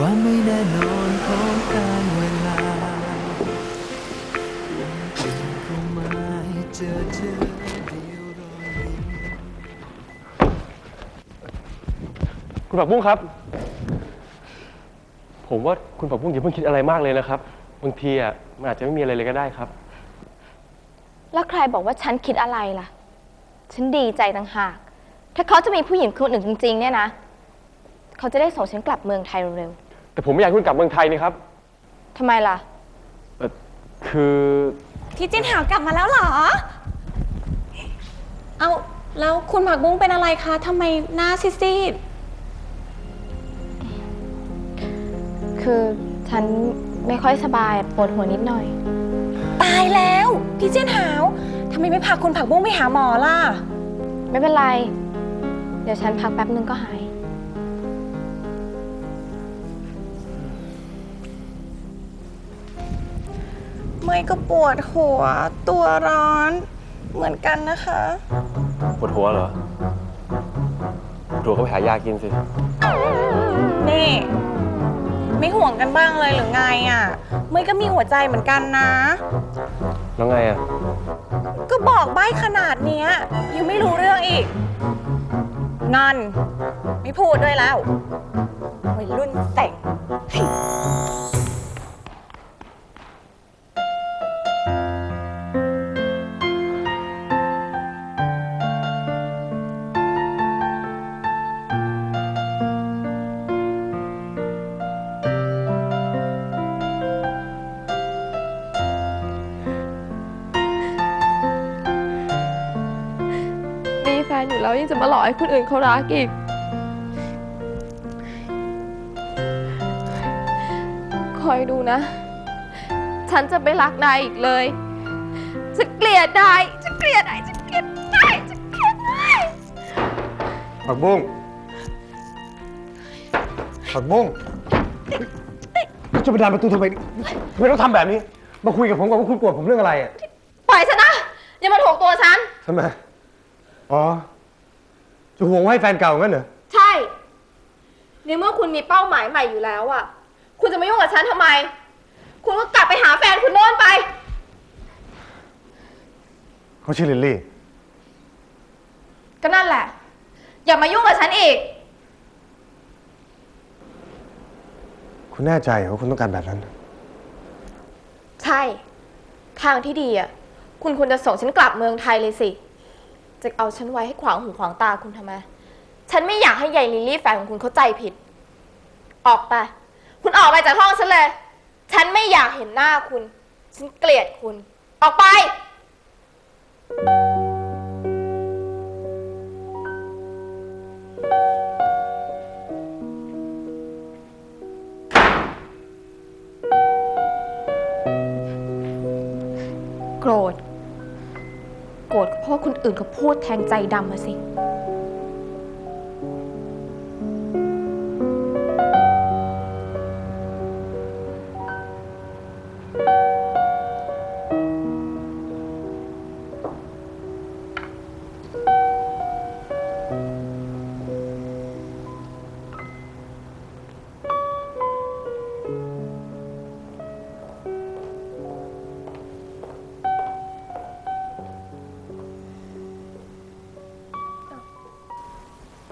ความไม่แน่นอนของการเวลาเข้ามาให้เจอเจอเดียวรอยยิ้มคุณผักบุ้งครับ ผมว่าคุณผักบุ้งอย่าเพิ่งคิดอะไรมากเลยนะครับ บางทีอะมันอาจจะไม่มีอะไรเลยก็ได้ครับ แล้วใครบอกว่าฉันคิดอะไรล่ะ ฉันดีใจต่างหาก ถ้าเขาจะมีผู้หญิงคนอื่นจริงๆเนี่ยนะ เขาจะได้ส่งฉันกลับเมืองไทยเร็ว แต่ผมไม่อยากให้คุณกลับเมืองไทยนี่ครับๆทำไมล่ะ เอ่อคือพี่จินหาวกลับมาแล้วเหรอ เอาแล้วคุณผักบุ้งเป็นอะไรคะทำไมหน้าซีดคือฉันไม่ค่อยสบายปวดหัวนิดหน่อย ๆตายแล้ว พี่จินหาวทำไมไม่พาคุณผักบุ้งไปหาหมอล่ะ ไม่เป็นไร เดี๋ยวฉันพักแป๊บนึงก็หาย ก็ปวดหัว ตัวร้อนเหมือนกันนะคะ ปวดหัวเหรอปวดหัวก็ไปหายากินสิ นี่ ไม่ห่วงกันบ้างเลยหรือไงอะเมย์ก็มีหัวใจเหมือนกันนะ แล้วไงอะ ก็บอกใบ้ขนาดเนี้ยยังไม่รู้เรื่องอีก งอน ไม่พูดด้วยแล้ววัยรุ่นแต่ง อยู่แล้วยังจะมาหลอกให้คนอื่นเขารักอีก คอยดูนะ ฉันจะไม่รักนายอีกเลย จะเกลียดนายจะเกลียดนายจะเกลียดนายจะเกลียดนายผักบุ้งผักบุ้งจะไปดันประตูทำไมทำไมต้องทำแบบนี้ มาคุยกับผมก่อนว่าคุณโกรธผมเรื่องอะไรอะปล่อยฉันนะ อย่ามาถ่วงตัวฉัน ทำไม อ๋อ จะห่วงว่าให้แฟนเก่างั้นเหรอ ใช่ในเมื่อคุณมีเป้าหมายใหม่อยู่แล้วอะคุณจะมายุ่งกับฉันทำไม คุณก็กลับไปหาแฟนคุณโน่นไป เขาชื่อลิลลี่ ก็นั่นแหละ อย่ามายุ่งกับฉันอีก คุณแน่ใจเหรอว่าคุณต้องการแบบนั้น ใช่ ทางที่ดีอะคุณควรจะส่งฉันกลับเมืองไทยเลยสิ จะเอาฉันไว้ให้ขวางหูขวางตาคุณทำไม ฉันไม่อยากให้ยายลิลลี่แฟนของคุณเข้าใจผิด ออกไป คุณออกไปจากห้องฉันเลย ฉันไม่อยากเห็นหน้าคุณ ฉันเกลียดคุณ ออกไป โกรธ คนอื่นเขาพูดแทงใจดำมาสิ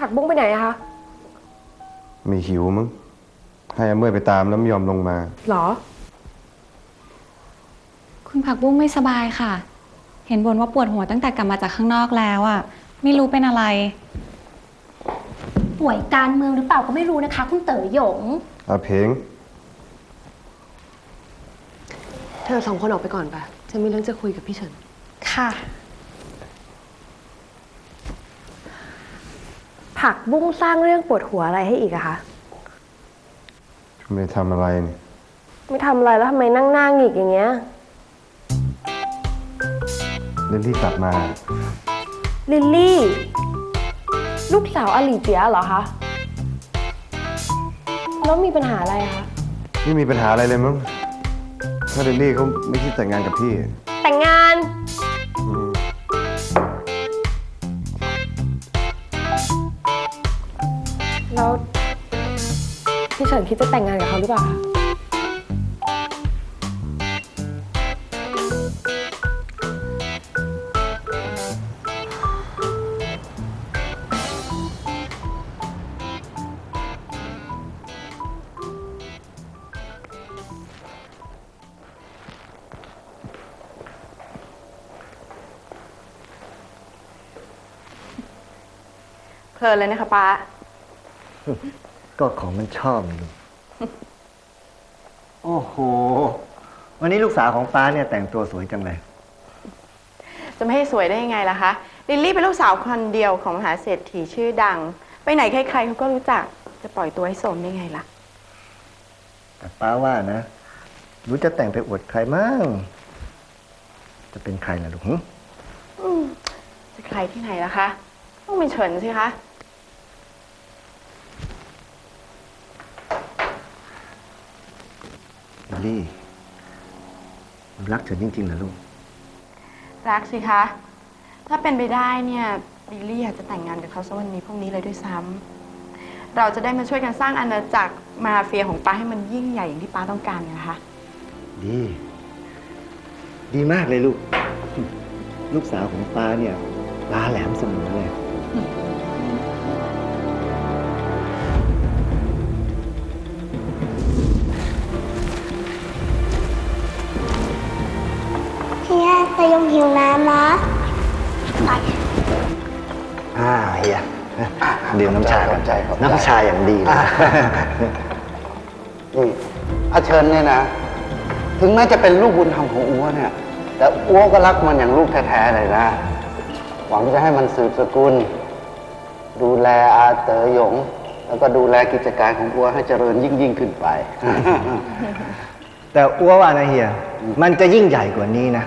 ผักบุ้งไปไหนอะคะมีหิวมั้งให้อาเมื่อยไปตามแล้วไม่ยอมลงมา หรอ คุณผักบุ้งไม่สบายค่ะ เห็นบนว่าปวดหัวตั้งแต่กลับมาจากข้างนอกแล้วอะไม่รู้เป็นอะไร ป่วยการเมืองหรือเปล่าก็ไม่รู้นะคะ คุณเต๋อหยง อาเพงเธอสองคนออกไปก่อนปะฉันมีเรื่องจะคุยกับพี่เฉิน ค่ะ ผักบุ้งสร้างเรื่องปวดหัวอะไรให้อีกอะคะไม่ทำอะไรนี่ไม่ทำอะไรแล้วทำไมนั่งหน้าหงิกอย่างเงี้ยลิลลี่กลับมา ลิลลี่ ลูกสาวอลีเจียเหรอคะแล้วมีปัญหาอะไรอะคะไม่มีปัญหาอะไรเลยมั้งถ้าลิลลี่เขาไม่คิดแต่งงานกับพี่ แต่งงาน คิดจะแต่งงานกับเขาหรือเปล่าคะเพลินเลยนะคะป้า ก็ของมันชอบนี่ลูกโอ้โห วันนี้ลูกสาวของป้าเนี่ยแต่งตัวสวยจังเลย จะไม่ให้สวยได้ยังไงล่ะคะ ลิลลี่เป็นลูกสาวคนเดียวของมหาเศรษฐีชื่อดัง ไปไหนใครๆเขาก็รู้จัก จะปล่อยตัวให้โสมได้ไงล่ะ แต่ป้าว่านะรู้จะแต่งไปอวดใครมั่ง จะเป็นใครล่ะลูกหึจะใครที่ไหนล่ะคะ ต้องเป็นเฉินสิคะ ลิลลี่หนูรักเฉินจริงๆเหรอลูก รักสิคะ ถ้าเป็นไปได้เนี่ยลิลลี่อยากจะแต่งงานกับเขาสักวันนี้พรุ่งนี้เลยด้วยซ้ำเราจะได้มาช่วยกันสร้างอาณาจักรมาเฟียของป้าให้มันยิ่งใหญ่อย่างที่ป้าต้องการไงนะคะ ดี ดีมากเลยลูก ลูกสาวของป้าเนี่ยตาแหลมเสมอเลย ฮียตายงหิวน้ำนะอ่าเฮียดื่มน้ำชากันน้ำชาอย่างดีเลยนี่อาเชิญเนี่ยนะ ถึงแม้จะเป็นลูกบุญธรรมของอัวเนี่ย แต่อัวก็รักมันอย่างลูกแท้ๆเลยนะ หวังจะให้มันสืบสกุล ดูแลอาเต๋อหยง แล้วก็ดูแลกิจการของอัวให้เจริญยิ่งยิ่งๆขึ้นไป แต่อ้วว่านะเฮีย มันจะยิ่งใหญ่กว่านี้นะ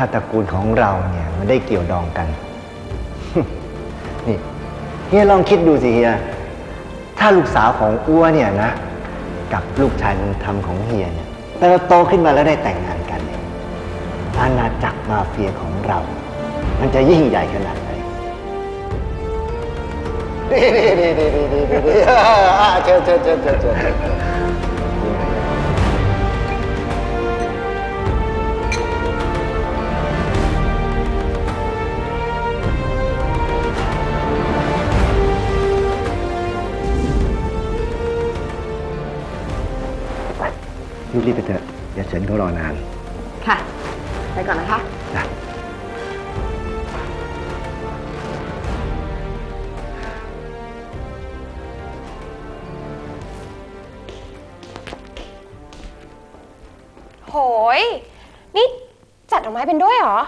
ถ้าตระกูลของเราเนี่ยมันได้เกี่ยวดองกัน นี่เฮียลองคิดดูสิเฮีย ถ้าลูกสาวของอ้วเนี่ยนะ กับลูกชายบุญธรรมของเฮียเนี่ยเติบโตขึ้นมาแล้วได้แต่งงานกันเนี่ยอาณาจักรมาเฟียของเรา มันจะยิ่งใหญ่ขนาดไหนดีดีดีดีดีดีดีอ่าเชิญเชิญเชิญเชิญ รีบๆไปเถอะอย่าเฉินเขารอนานค่ะ ไปก่อนนะคะจ้ะโหย นี่จัดดอกไม้เป็นด้วยเหรอ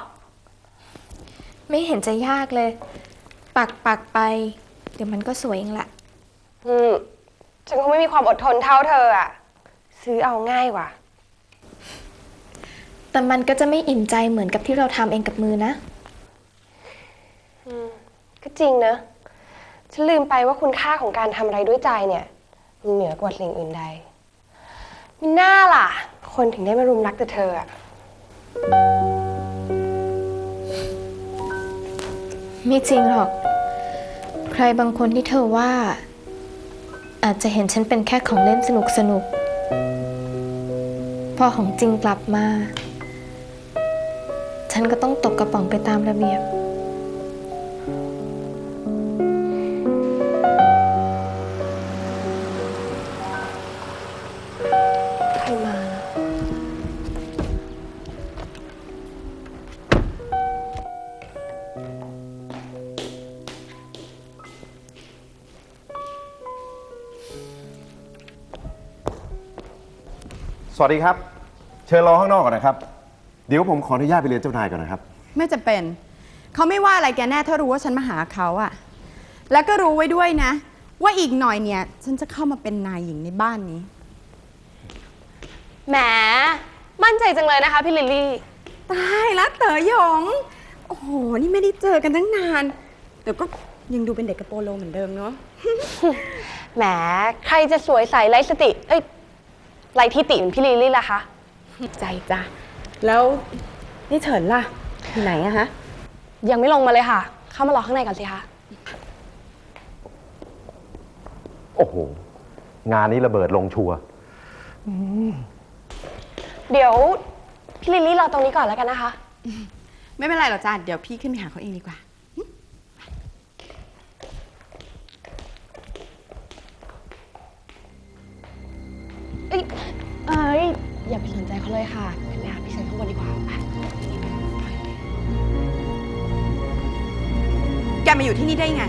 ไม่เห็นจะยากเลย ปักปักไป เดี๋ยวมันก็สวยเองแหละ อืม ฉันคงไม่มีความอดทนเท่าเธออะ ซื้อเอาง่ายกว่าแต่มันก็จะไม่อิ่มใจเหมือนกับที่เราทำเองกับมือนะก็จริงนะ ฉันลืมไปว่าคุณค่าของการทำอะไรด้วยใจเนี่ยมันเหนือกว่าสิ่งอื่นใดมีหน้าล่ะ คนถึงได้มารุมรักแต่เธออะไม่จริงหรอก ใครบางคนที่เธอว่า อาจจะเห็นฉันเป็นแค่ของเล่นสนุกสนุกๆ พอของจริงกลับมา ฉันก็ต้องตกกระป๋องไปตามระเบียบ วัสดีครับ เชิญรอข้างนอกก่อนนะครับ เดี๋ยวผมขออนุญาตไปเรียนเจ้านายก่อนนะครับ ไม่จะเป็น เขาไม่ว่าอะไรแกแน่ถ้ารู้ว่าฉันมาหาเขาอะแล้วก็รู้ไว้ด้วยนะ ว่าอีกหน่อยเนี่ย ฉันจะเข้ามาเป็นนายหญิงในบ้านนี้ แหม มั่นใจจังเลยนะคะพี่ลิลลี่ ตายละเต๋อหยง โอ้โห นี่ไม่ได้เจอกันตั้งนาน แต่ก็ยังดูเป็นเด็กกระโปรงโลเหมือนเดิมเนาะ แหม ใครจะสวยใสไร้สติ เอ้ย ไร้ทิติเหมือนพี่ลิลลี่ล่ะคะ ใจจ้ะ แล้วนี่เฉินล่ะอยู่ไหนอะฮะ ยังไม่ลงมาเลยค่ะ เข้ามารอข้างในก่อนสิคะ โอ้โห งานนี้ระเบิดลงชัวร์เดี๋ยวพี่ลิลลี่รอตรงนี้ก่อนแล้วกันนะคะ ไม่เป็นไรหรอกจ้าเดี๋ยวพี่ขึ้นไปหาเขาเองดีกว่า เอ้ยเอ้ยอย่าไปสนใจเขาเลยค่ะขึ้นไปหาพี่เซนข้างบนดีกว่าไปแกมาอยู่ที่นี่ได้ไง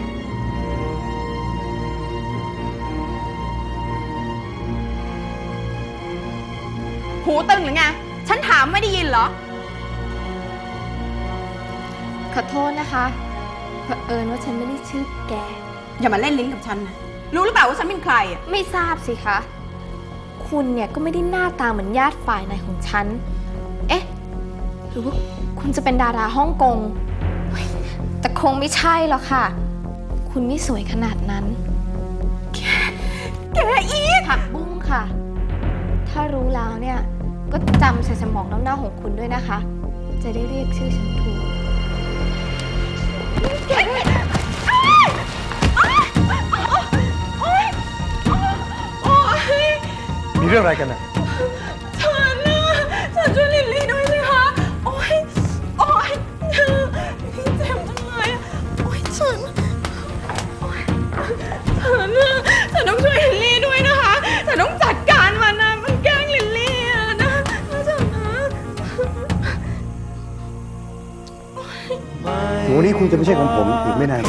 หูตึงหรือไง ฉันถามไม่ได้ยินเหรอ ขอโทษนะคะเผอิญว่าฉันไม่ได้ชื่อแก อย่ามาเล่นลิ้นกับฉันนะ รู้หรือเปล่าว่าฉันเป็นใครอะไม่ทราบสิคะ คุณเนี่ยก็ไม่ได้หน้าตาเหมือนญาติฝ่ายไหนของฉัน เอ๊ะ หรือว่าคุณจะเป็นดาราฮ่องกงเฮ้ยแต่คงไม่ใช่หรอกค่ะ คุณไม่สวยขนาดนั้น แกแกอีกผักบุ้งค่ะ ถ้ารู้แล้วเนี่ย ก็จำใส่สมองน้ำๆของคุณด้วยนะคะ จะได้เรียกชื่อฉันถูกมี เรื่องอะไรกันน่ะฉันน่ะฉันช่วยลิลลี่ด้วยสิคะ โอ๊ย โอ๊ยพี่เจ็บจังเลยอะโอ๊ยฉันโอ๊ยฉันน่ะฉันต้องช่วยลิลลี่ด้วยนะคะ ฉันต้องจัดการมันนะ มันแกล้งลิลลี่อะนะนะจ๊ะนะหนูนี่คุณจะไม่ใช่ของผมอีกไม่นาน